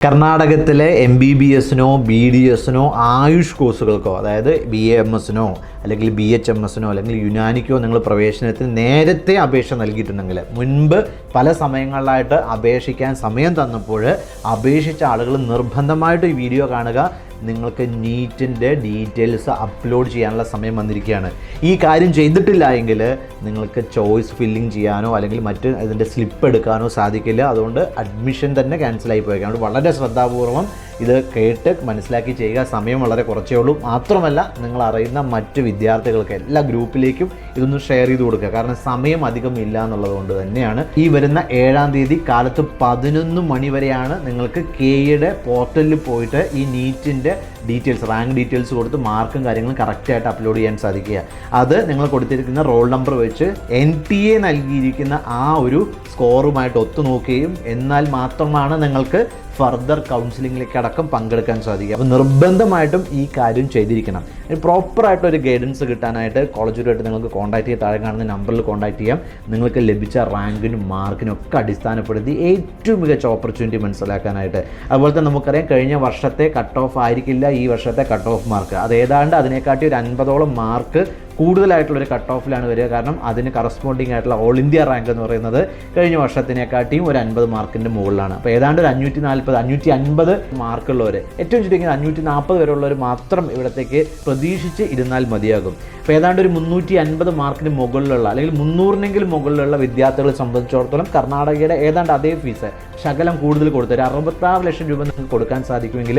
കർണാടകത്തിലെ M B B എസിനോ B D എസിനോ ആയുഷ് കോഴ്സുകൾക്കോ അതായത് ബി എ എം എസിനോ അല്ലെങ്കിൽ ബി എച്ച് എം എസിനോ അല്ലെങ്കിൽ യുനാനിക്കോ നിങ്ങൾ പ്രവേശനത്തിന് നേരത്തെ അപേക്ഷ നൽകിയിട്ടുണ്ടെങ്കിൽ മുൻപ് പല സമയങ്ങളിലായിട്ട് അപേക്ഷിക്കാൻ സമയം തന്നപ്പോൾ അപേക്ഷിച്ച ആളുകൾ നിർബന്ധമായിട്ട് ഈ വീഡിയോ കാണുക. നിങ്ങൾക്ക് നീറ്റിന്റെ ഡീറ്റെയിൽസ് അപ്ലോഡ് ചെയ്യാനുള്ള സമയം വന്നിരിക്കുകയാണ്. ഈ കാര്യം ചെയ്തിട്ടില്ല എങ്കിൽ നിങ്ങൾക്ക് ചോയ്സ് ഫില്ലിംഗ് ചെയ്യാനോ അല്ലെങ്കിൽ മറ്റ് അതിന്റെ സ്ലിപ്പ് എടുക്കാനോ സാധിക്കില്ല. അതുകൊണ്ട് അഡ്മിഷൻ തന്നെ ക്യാൻസലായി പോയേക്കാം. അതുകൊണ്ട് വളരെ ശ്രദ്ധാപൂർവം ഇത് കേട്ട് മനസ്സിലാക്കി ചെയ്യുക. സമയം വളരെ കുറച്ചേ ഉള്ളൂ. മാത്രമല്ല നിങ്ങൾ അറിയുന്ന മറ്റ് വിദ്യാർത്ഥികൾക്ക് എല്ലാ ഗ്രൂപ്പിലേക്കും ഇതൊന്ന് ഷെയർ ചെയ്ത് കൊടുക്കുക. കാരണം സമയം അധികം ഇല്ല എന്നുള്ളത് കൊണ്ട് തന്നെയാണ്. ഈ വരുന്ന ഏഴാം തീയതി കാലത്ത് പതിനൊന്ന് മണി വരെയാണ് നിങ്ങൾക്ക് കെയുടെ പോർട്ടലിൽ പോയിട്ട് ഈ നീറ്റിന്റെ ഡീറ്റെയിൽസ് റാങ്ക് ഡീറ്റെയിൽസ് കൊടുത്ത് മാർക്കും കാര്യങ്ങളും കറക്റ്റായിട്ട് അപ്ലോഡ് ചെയ്യാൻ സാധിക്കുക. അത് നിങ്ങൾ കൊടുത്തിരിക്കുന്ന റോൾ നമ്പർ വെച്ച് എൻ ടി എ നൽകിയിരിക്കുന്ന ആ ഒരു സ്കോറുമായിട്ട് ഒത്തു നോക്കുകയും എന്നാൽ മാത്രമാണ് നിങ്ങൾക്ക് ഫർദർ കൗൺസിലിങ്ങിലേക്ക് അടക്കം പങ്കെടുക്കാൻ സാധിക്കുക അപ്പോൾ നിർബന്ധമായിട്ടും ഈ കാര്യം ചെയ്തിരിക്കണം. പ്രോപ്പറായിട്ട് ഒരു ഗൈഡൻസ് കിട്ടാനായിട്ട് കോളേജുമായിട്ട് നിങ്ങൾക്ക് കോൺടാക്ട് ചെയ്ത് താഴെ കാണുന്ന നമ്പറിൽ കോൺടാക്ട് ചെയ്യാം. നിങ്ങൾക്ക് ലഭിച്ച റാങ്കിനും മാർക്കിനും ഒക്കെ അടിസ്ഥാനപ്പെടുത്തി ഏറ്റവും മികച്ച ഓപ്പർച്യൂണിറ്റി മനസ്സിലാക്കാനായിട്ട്. അതുപോലെ തന്നെ നമുക്കറിയാം കഴിഞ്ഞ വർഷത്തെ കട്ട് ഓഫ് ആയിരിക്കില്ല ഈ വർഷത്തെ കട്ട് ഓഫ് മാർക്ക് അത് ഏതാണ്ട് അതിനെക്കാട്ടി ഒരു അൻപതോളം മാർക്ക് കൂടുതലായിട്ടുള്ള ഒരു കട്ട് ഓഫിലാണ് വരിക. കാരണം അതിന് കറസ്പോണ്ടിങ് ആയിട്ടുള്ള ഓൾ ഇന്ത്യ റാങ്ക് എന്ന് പറയുന്നത് കഴിഞ്ഞ വർഷത്തിനെക്കാട്ടിയും ഒരു അൻപത് മാർക്കിന്റെ മുകളിലാണ്. അപ്പോൾ ഏതാണ്ട് ഒരു അഞ്ഞൂറ്റി നാൽപ്പത് അഞ്ഞൂറ്റി അൻപത് മാർക്കുള്ളവർ ഏറ്റവും ചുരുങ്ങിയത് അഞ്ഞൂറ്റി നാൽപ്പത് വരെയുള്ളവർ മാത്രം ഇവിടത്തേക്ക് പ്രതീക്ഷിച്ച് ഇരുന്നാൽ മതിയാകും. അപ്പോൾ ഏതാണ്ട് ഒരു മുന്നൂറ്റി അൻപത് മാർക്കിന് മുകളിലുള്ള അല്ലെങ്കിൽ മുന്നൂറിനെങ്കിലും മുകളിലുള്ള വിദ്യാർത്ഥികളെ സംബന്ധിച്ചിടത്തോളം കർണാടകയുടെ ഏതാണ്ട് അതേ ഫീസ് ശകലം കൂടുതൽ കൊടുത്ത് ഒരു അറുപത്താറ് ലക്ഷം രൂപ നിങ്ങൾക്ക് കൊടുക്കാൻ സാധിക്കുമെങ്കിൽ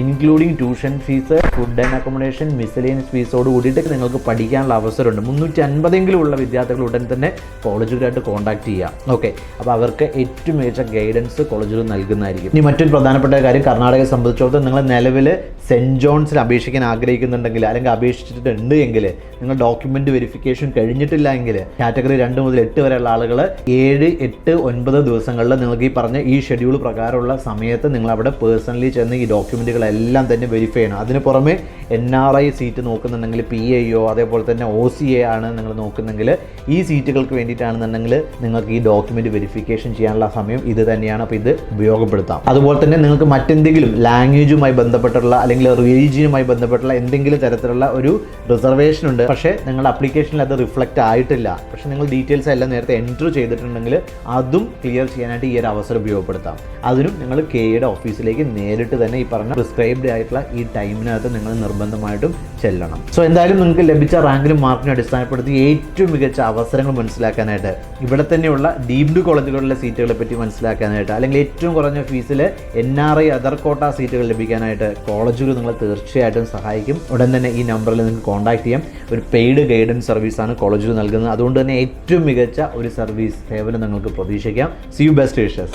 including tuition fees food and accommodation miscellaneous ഫീസോട് കൂടിയിട്ട് നിങ്ങൾക്ക് പഠിക്കാനുള്ള അവസരമുണ്ട്. മുന്നൂറ്റി അൻപതെങ്കിലും ഉള്ള വിദ്യാർത്ഥികൾ ഉടൻ തന്നെ കോളേജുകളായിട്ട് കോൺടാക്ട് ചെയ്യാം. ഓക്കെ അപ്പോൾ അവർക്ക് ഏറ്റവും മികച്ച ഗൈഡൻസ് കോളേജുകൾ നൽകുന്നതായിരിക്കും. ഇനി മറ്റൊരു പ്രധാനപ്പെട്ട കാര്യം കർണാടകയെ സംബന്ധിച്ചിടത്തോളം നിങ്ങൾ നിലവിൽ സെന്റ് ജോൺസിൽ അപേക്ഷിക്കാൻ ആഗ്രഹിക്കുന്നുണ്ടെങ്കിൽ അല്ലെങ്കിൽ അപേക്ഷിച്ചിട്ടുണ്ട് എങ്കിൽ നിങ്ങൾ ഡോക്യുമെന്റ് വെരിഫിക്കേഷൻ കഴിഞ്ഞിട്ടില്ല എങ്കിൽ കാറ്റഗറി രണ്ട് മുതൽ എട്ട് വരെയുള്ള ആളുകൾ ഏഴ് എട്ട് ഒൻപത് ദിവസങ്ങളിൽ നിങ്ങൾക്ക് ഈ പറഞ്ഞ ഈ ഷെഡ്യൂൾ പ്രകാരമുള്ള സമയത്ത് നിങ്ങൾ അവിടെ പേഴ്സണലി ചെന്ന് ഈ ഡോക്യുമെന്റുകളെല്ലാം തന്നെ വെരിഫൈ ചെയ്യണം. അതിന് പുറമെ എൻ ആർ ഐ സീറ്റ് നോക്കുന്നുണ്ടെങ്കിൽ പി ഐഒ അതേപോലെ തന്നെ ഒ സി എ ആണ് നിങ്ങൾ നോക്കുന്നെങ്കിൽ ഈ സീറ്റുകൾക്ക് വേണ്ടിയിട്ടാണെന്നുണ്ടെങ്കിൽ നിങ്ങൾക്ക് ഈ ഡോക്യുമെന്റ് വെരിഫിക്കേഷൻ ചെയ്യാനുള്ള സമയം ഇത് തന്നെയാണ്. അപ്പോൾ ഇത് ഉപയോഗപ്പെടുത്താം. അതുപോലെ തന്നെ നിങ്ങൾക്ക് മറ്റെന്തെങ്കിലും ലാംഗ്വേജുമായി ബന്ധപ്പെട്ടുള്ള അല്ലെങ്കിൽ റിലീജിയനുമായി ബന്ധപ്പെട്ടുള്ള എന്തെങ്കിലും തരത്തിലുള്ള ഒരു റിസർവേഷൻ ഉണ്ട്. പക്ഷേ നിങ്ങളുടെ അപ്ലിക്കേഷനിൽ അത് റിഫ്ലക്റ്റ് ആയിട്ടില്ല. പക്ഷേ നിങ്ങൾ ഡീറ്റെയിൽസ് എല്ലാം നേരത്തെ എന്റർ ചെയ്തിട്ടുണ്ടെങ്കിൽ അതും ക്ലിയർ ചെയ്യാനായിട്ട് ഈ ഒരു അവസരം ഉപയോഗപ്പെടുത്താം. അതിനും നിങ്ങൾ കെയുടെ ഓഫീസിലേക്ക് നേരിട്ട് തന്നെ ഈ പറഞ്ഞ പ്രിസ്ക്രൈബ്ഡ് ആയിട്ടുള്ള ഈ ടൈമിനകത്ത് നിങ്ങൾ നിർബന്ധമായിട്ടും ചെല്ലണം. സോ എന്തായാലും നിങ്ങൾക്ക് ലഭിച്ച റാങ്കിനും മാർക്കിനും അടിസ്ഥാനപ്പെടുത്തി ഏറ്റവും മികച്ച അവസരങ്ങൾ മനസ്സിലാക്കാനായിട്ട് ഇവിടെ തന്നെയുള്ള ഡീംഡ് കോളേജുകളിലെ സീറ്റുകളെ പറ്റി മനസ്സിലാക്കാനായിട്ട് അല്ലെങ്കിൽ ഏറ്റവും കുറഞ്ഞ ഫീസിൽ എൻ ആർ ഐ അതർ കോട്ട സീറ്റുകൾ ലഭിക്കാനായിട്ട് കോളേജുകൾ നിങ്ങളെ തീർച്ചയായിട്ടും സഹായിക്കും. ഉടൻ തന്നെ ഈ നമ്പറിൽ നിങ്ങൾക്ക് കോൺടാക്ട് ചെയ്യാം. ഒരു പെയ്ഡ് ഗൈഡൻസ് സർവീസാണ് കോളേജുകൾ നൽകുന്നത്. അതുകൊണ്ട് തന്നെ ഏറ്റവും മികച്ച ഒരു സർവീസ് സേവനം നിങ്ങൾക്ക് പ്രതീക്ഷിക്കാം. C you best wishes